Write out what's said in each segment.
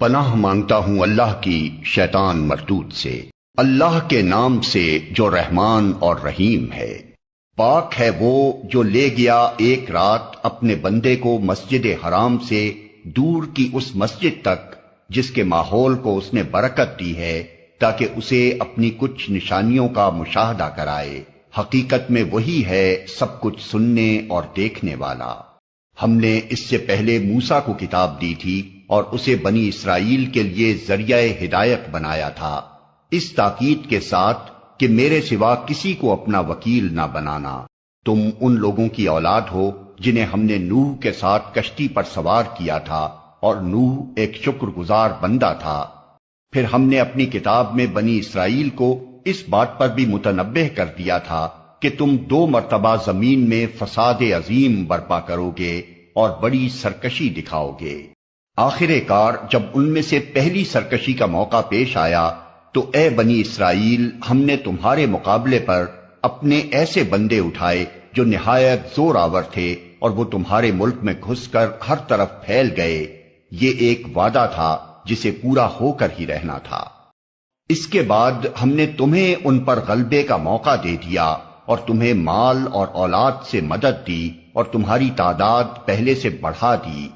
پناہ مانگتا ہوں اللہ کی شیطان مردود سے۔ اللہ کے نام سے جو رحمان اور رحیم ہے۔ پاک ہے وہ جو لے گیا ایک رات اپنے بندے کو مسجد حرام سے دور کی اس مسجد تک، جس کے ماحول کو اس نے برکت دی ہے، تاکہ اسے اپنی کچھ نشانیوں کا مشاہدہ کرائے۔ حقیقت میں وہی ہے سب کچھ سننے اور دیکھنے والا۔ ہم نے اس سے پہلے موسا کو کتاب دی تھی۔ اور اسے بنی اسرائیل کے لیے ذریعہ ہدایت بنایا تھا۔ اس تاکید کے ساتھ کہ میرے سوا کسی کو اپنا وکیل نہ بنانا۔ تم ان لوگوں کی اولاد ہو جنہیں ہم نے نوح کے ساتھ کشتی پر سوار کیا تھا اور نوح ایک شکر گزار بندہ تھا۔ پھر ہم نے اپنی کتاب میں بنی اسرائیل کو اس بات پر بھی متنبع کر دیا تھا کہ تم دو مرتبہ زمین میں فساد عظیم برپا کرو گے اور بڑی سرکشی دکھاؤ گے۔ آخر کار جب ان میں سے پہلی سرکشی کا موقع پیش آیا تو اے بنی اسرائیل، ہم نے تمہارے مقابلے پر اپنے ایسے بندے اٹھائے جو نہایت زور آور تھے اور وہ تمہارے ملک میں گھس کر ہر طرف پھیل گئے۔ یہ ایک وعدہ تھا جسے پورا ہو کر ہی رہنا تھا۔ اس کے بعد ہم نے تمہیں ان پر غلبے کا موقع دے دیا اور تمہیں مال اور اولاد سے مدد دی اور تمہاری تعداد پہلے سے بڑھا دی۔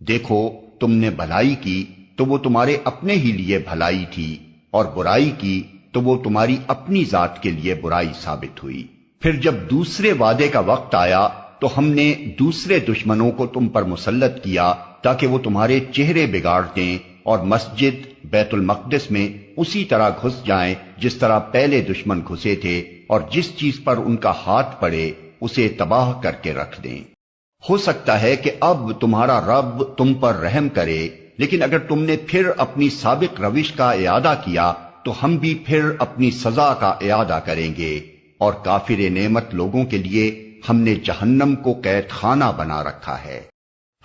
دیکھو تم نے بھلائی کی تو وہ تمہارے اپنے ہی لیے بھلائی تھی، اور برائی کی تو وہ تمہاری اپنی ذات کے لیے برائی ثابت ہوئی۔ پھر جب دوسرے وعدے کا وقت آیا تو ہم نے دوسرے دشمنوں کو تم پر مسلط کیا تاکہ وہ تمہارے چہرے بگاڑ دیں اور مسجد، بیت المقدس میں اسی طرح گھس جائیں جس طرح پہلے دشمن گھسے تھے اور جس چیز پر ان کا ہاتھ پڑے اسے تباہ کر کے رکھ دیں۔ ہو سکتا ہے کہ اب تمہارا رب تم پر رحم کرے، لیکن اگر تم نے پھر اپنی سابق روش کا اعادہ کیا، تو ہم بھی پھر اپنی سزا کا اعادہ کریں گے۔ اور کافر نعمت لوگوں کے لیے ہم نے جہنم کو قید خانہ بنا رکھا ہے۔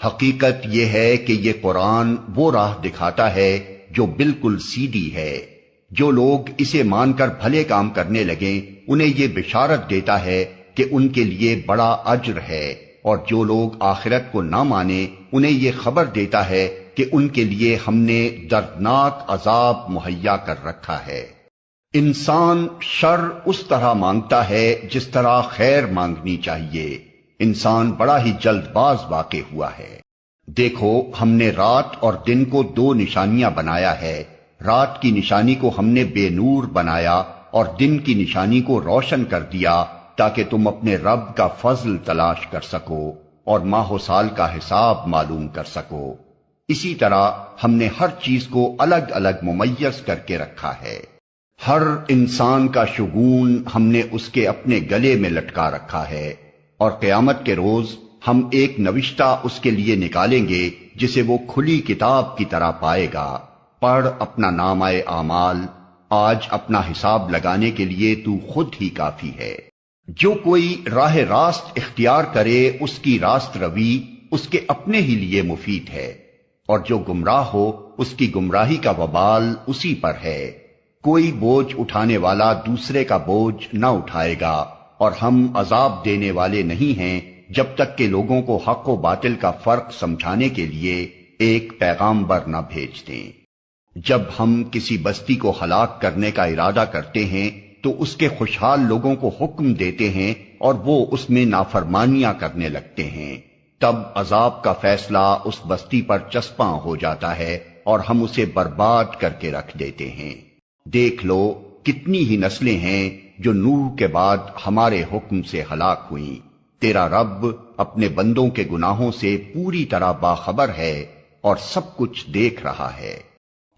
حقیقت یہ ہے کہ یہ قرآن وہ راہ دکھاتا ہے جو بالکل سیدھی ہے۔ جو لوگ اسے مان کر بھلے کام کرنے لگیں، انہیں یہ بشارت دیتا ہے کہ ان کے لیے بڑا اجر ہے۔ اور جو لوگ آخرت کو نہ مانے، انہیں یہ خبر دیتا ہے کہ ان کے لیے ہم نے دردناک عذاب مہیا کر رکھا ہے۔ انسان شر اس طرح مانگتا ہے جس طرح خیر مانگنی چاہیے۔ انسان بڑا ہی جلد باز واقع ہوا ہے۔ دیکھو، ہم نے رات اور دن کو دو نشانیاں بنایا ہے۔ رات کی نشانی کو ہم نے بے نور بنایا اور دن کی نشانی کو روشن کر دیا۔ تاکہ تم اپنے رب کا فضل تلاش کر سکو اور ماہ و سال کا حساب معلوم کر سکو۔ اسی طرح ہم نے ہر چیز کو الگ الگ ممیز کر کے رکھا ہے۔ ہر انسان کا شگون ہم نے اس کے اپنے گلے میں لٹکا رکھا ہے اور قیامت کے روز ہم ایک نوشتہ اس کے لیے نکالیں گے جسے وہ کھلی کتاب کی طرح پائے گا۔ پڑھ اپنا نام آئے آمال آج اپنا حساب لگانے کے لیے تو خود ہی کافی ہے۔ جو کوئی راہ راست اختیار کرے، اس کی راست روی اس کے اپنے ہی لیے مفید ہے، اور جو گمراہ ہو، اس کی گمراہی کا وبال اسی پر ہے۔ کوئی بوجھ اٹھانے والا دوسرے کا بوجھ نہ اٹھائے گا، اور ہم عذاب دینے والے نہیں ہیں جب تک کہ لوگوں کو حق و باطل کا فرق سمجھانے کے لیے ایک پیغام بر نہ بھیج دیں۔ جب ہم کسی بستی کو ہلاک کرنے کا ارادہ کرتے ہیں تو اس کے خوشحال لوگوں کو حکم دیتے ہیں اور وہ اس میں نافرمانیاں کرنے لگتے ہیں۔ تب عذاب کا فیصلہ اس بستی پر چسپاں ہو جاتا ہے اور ہم اسے برباد کر کے رکھ دیتے ہیں۔ دیکھ لو، کتنی ہی نسلیں ہیں جو نوح کے بعد ہمارے حکم سے ہلاک ہوئیں۔ تیرا رب اپنے بندوں کے گناہوں سے پوری طرح باخبر ہے اور سب کچھ دیکھ رہا ہے۔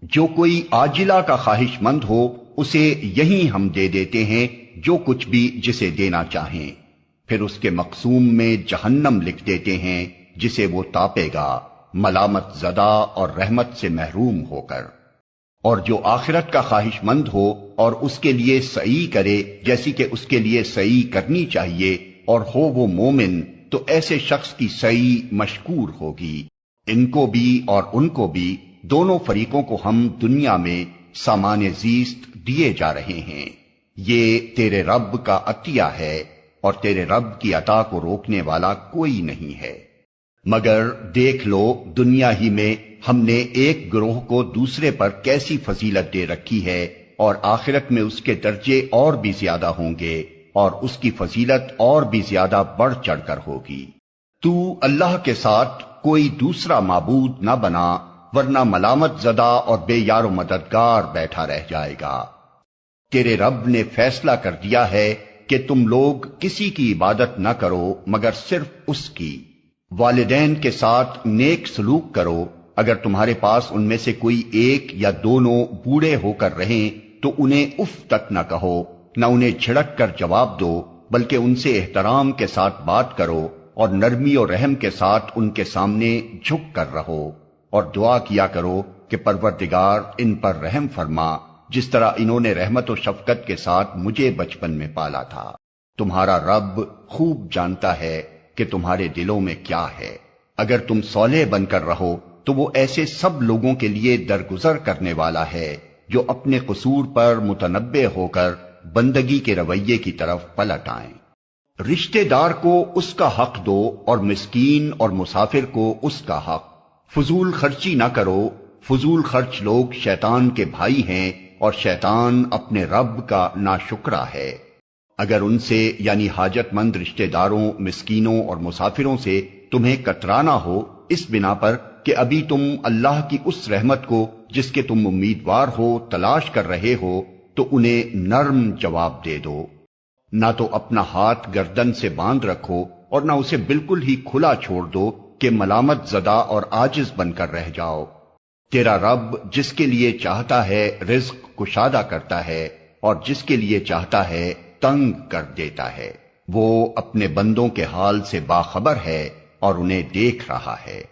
جو کوئی آجلا کا خواہش مند ہو اسے یہی ہم دے دیتے ہیں جو کچھ بھی جسے دینا چاہیں۔ پھر اس کے مقصوم میں جہنم لکھ دیتے ہیں جسے وہ تاپے گا، ملامت زدہ اور رحمت سے محروم ہو کر۔ اور جو آخرت کا خواہش مند ہو اور اس کے لیے صحیح کرے، جیسی کہ اس کے لیے صحیح کرنی چاہیے اور ہو وہ مومن، تو ایسے شخص کی صحیح مشکور ہوگی۔ ان کو بھی اور ان کو بھی، دونوں فریقوں کو ہم دنیا میں سامان زیست دیے جا رہے ہیں۔ یہ تیرے رب کا عطیہ ہے اور تیرے رب کی عطا کو روکنے والا کوئی نہیں ہے۔ مگر دیکھ لو، دنیا ہی میں ہم نے ایک گروہ کو دوسرے پر کیسی فضیلت دے رکھی ہے اور آخرت میں اس کے درجے اور بھی زیادہ ہوں گے اور اس کی فضیلت اور بھی زیادہ بڑھ چڑھ کر ہوگی۔ تو اللہ کے ساتھ کوئی دوسرا معبود نہ بنا ورنہ ملامت زدہ اور بے یار و مددگار بیٹھا رہ جائے گا۔ تیرے رب نے فیصلہ کر دیا ہے کہ تم لوگ کسی کی عبادت نہ کرو، مگر صرف اس کی۔ والدین کے ساتھ نیک سلوک کرو۔ اگر تمہارے پاس ان میں سے کوئی ایک یا دونوں بوڑھے ہو کر رہیں، تو انہیں اف تک نہ کہو، نہ انہیں چھڑک کر جواب دو، بلکہ ان سے احترام کے ساتھ بات کرو اور نرمی اور رحم کے ساتھ ان کے سامنے جھک کر رہو۔ اور دعا کیا کرو کہ پروردگار ان پر رحم فرما، جس طرح انہوں نے رحمت و شفقت کے ساتھ مجھے بچپن میں پالا تھا۔ تمہارا رب خوب جانتا ہے کہ تمہارے دلوں میں کیا ہے۔ اگر تم سولے بن کر رہو، تو وہ ایسے سب لوگوں کے لیے درگزر کرنے والا ہے جو اپنے قصور پر متنبع ہو کر بندگی کے رویے کی طرف پلٹ آئیں۔ رشتے دار کو اس کا حق دو اور مسکین اور مسافر کو اس کا حق۔ فضول خرچی نہ کرو۔ فضول خرچ لوگ شیطان کے بھائی ہیں اور شیطان اپنے رب کا ناشکرا ہے۔ اگر ان سے یعنی حاجت مند رشتے داروں، مسکینوں اور مسافروں سے تمہیں کترانا ہو، اس بنا پر کہ ابھی تم اللہ کی اس رحمت کو، جس کے تم امیدوار ہو، تلاش کر رہے ہو، تو انہیں نرم جواب دے دو۔ نہ تو اپنا ہاتھ گردن سے باندھ رکھو اور نہ اسے بالکل ہی کھلا چھوڑ دو۔ کہ ملامت زدہ اور آجز بن کر رہ جاؤ۔ تیرا رب جس کے لیے چاہتا ہے رزق کشادہ کرتا ہے اور جس کے لیے چاہتا ہے تنگ کر دیتا ہے۔ وہ اپنے بندوں کے حال سے باخبر ہے اور انہیں دیکھ رہا ہے۔